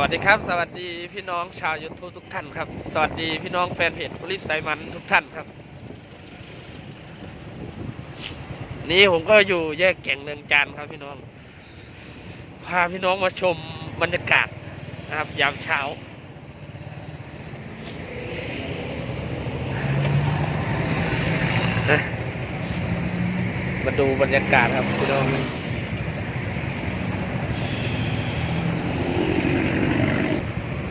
วัสดีครับ สวัสดีพี่น้องชาวยูทูบทุกท่านครับ สวัสดีพี่น้องแฟนเพจผลิตสายมันทุกท่านครับ นี่ผมก็อยู่แยกแก่งเนืองจานครับพี่น้อง พาพี่น้องมาชมบรรยากาศนะครับ ยามเช้า มาดูบรรยากาศครับพี่น้อง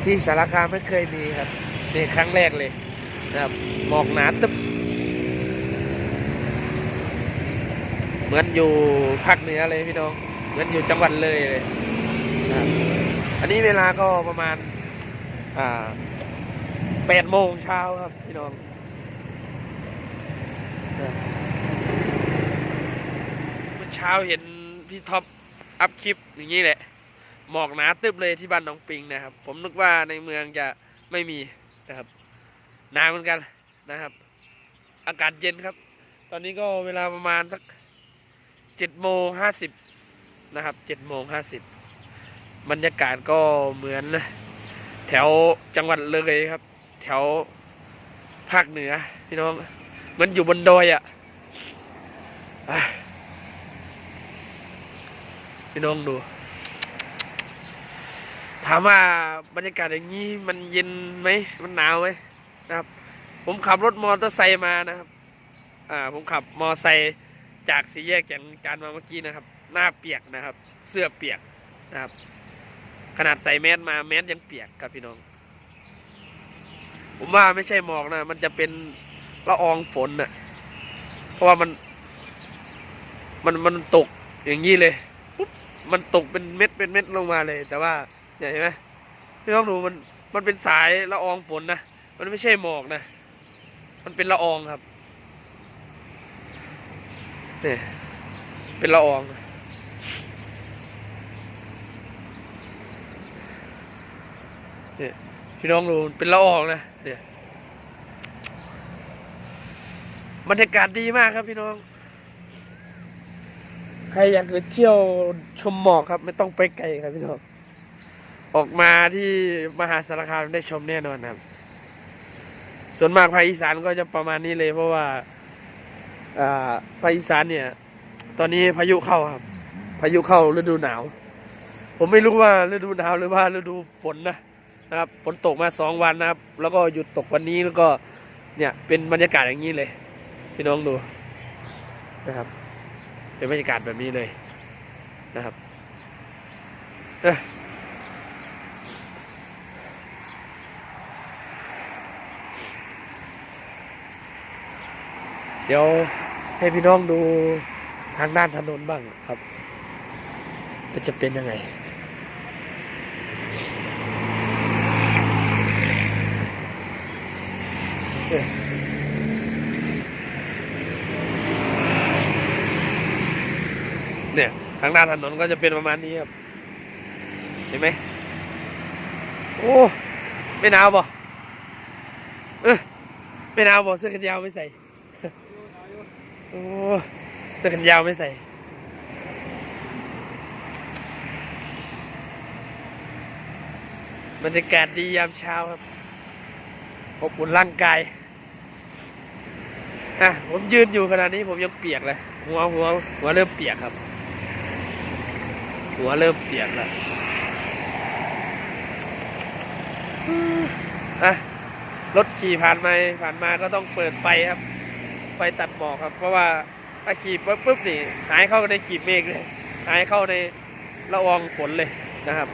ที่สารคามไม่เคยมีครับนี่ครั้งแรกเลยนะครับหมอกหนาตึ๊บเหมือนอยู่ภาคเหนือเลยพี่น้อง เหมือนอยู่จังหวัดเลยเลยนะครับอันนี้เวลาก็ประมาณอ่าแปดโมงเช้าครับพี่น้องเมื่อเช้าเห็นพี่ท็อปอัพคลิปอย่างนี้แหละ หมอกหนาตึบเลยที่บ้านน้องปิงนะครับ ผมนึกว่าในเมืองจะไม่มีนะครับหนาเหมือนกันนะครับ อากาศเย็นครับ ตอนนี้ก็เวลาประมาณสักเจ็ดโมงห้าสิบนะครับเจ็ดโมงห้าสิบบรรยากาศก็เหมือน แถวจังหวัดเลยครับ แถวภาคเหนือพี่น้องเหมันอยู่บนดอยอะ่ะอะพี่น้องดู ถามว่าบรรยากาศอย่างนี้มันเย็นไหมมันหนาวไหมนะครับ ผมขับรถมอเตอร์ไซค์มานะครับ อ่า ผมขับมอเตอร์ไซค์จากสี่แยกอย่างจานมาเมื่อกี้นะครับ หน้าเปียกนะครับ เสื้อเปียกนะครับ ขนาดใส่แมสมาแมสยังเปียกครับพี่น้อง ผมว่าไม่ใช่หมอกนะ มันจะเป็นละอองฝนน่ะ เพราะว่ามัน มันมันตกอย่างนี้เลยปุ๊บมันตกเป็นเม็ดเป็นเม็ดลงมาเลย แต่ว่า เนี่ยเห็นไหมพี่น้องดูมันมันเป็นสายละอองฝนนะ มันไม่ใช่หมอกนะ มันเป็นละอองครับเนี่ยเป็นละอองเนี่ยพี่น้องดูมันเป็นละอองนะเนี่ยบรรยากาศดีมากครับพี่น้อง ใครอยากไปเที่ยวชมหมอกครับ ไม่ต้องไปไกลครับพี่น้อง ออกมาที่มหาสารคามได้ชมแน่นอนครับ ส่วนมากภาคอีสานก็จะประมาณนี้เลยเพราะว่าภาคอีสานเนี่ย ตอนนี้พายุเข้าครับ พายุเข้าฤดูหนาว ผมไม่รู้ว่าฤดูหนาวหรือว่าฤดูฝนนะนะครับ ฝนตกมาสองวันนะครับ แล้วก็หยุดตกวันนี้แล้วก็เนี่ยเป็นบรรยากาศอย่างนี้เลย พี่น้องดูนะครับ เป็นบรรยากาศแบบนี้เลยนะครับ เดี๋ยวให้พี่น้องดูทางด้านถนนบ้างครับมันจะเป็นยังไงเอ้ยเนี่ยทางด้านถนนก็จะเป็นประมาณนี้ครับ เห็นไหมโอ้ไม่หนาวบ่เออไม่หนาวบ่เสื้อแขนยาวไม่ใส่ โอ้เสื้อแขนยาวไม่ใส่บรรยากาศดียามเช้าครับอบอุ่นร่างกายอะผมยืนอยู่ขนาดนี้ผมยังเปียกเลย หัวหัวหัวเริ่มเปียกครับ หัวเริ่มเปียกแล้วอะรถขี่ผ่านมาผ่านมาก็ต้องเปิดไฟครับ ไฟตัดหมอกครับ เพราะว่าถ้าขี่ปุ๊บปุ๊บนี่หายเข้าในกลีบเมฆเลยหายเข้าในละอองฝนเลยนะครับ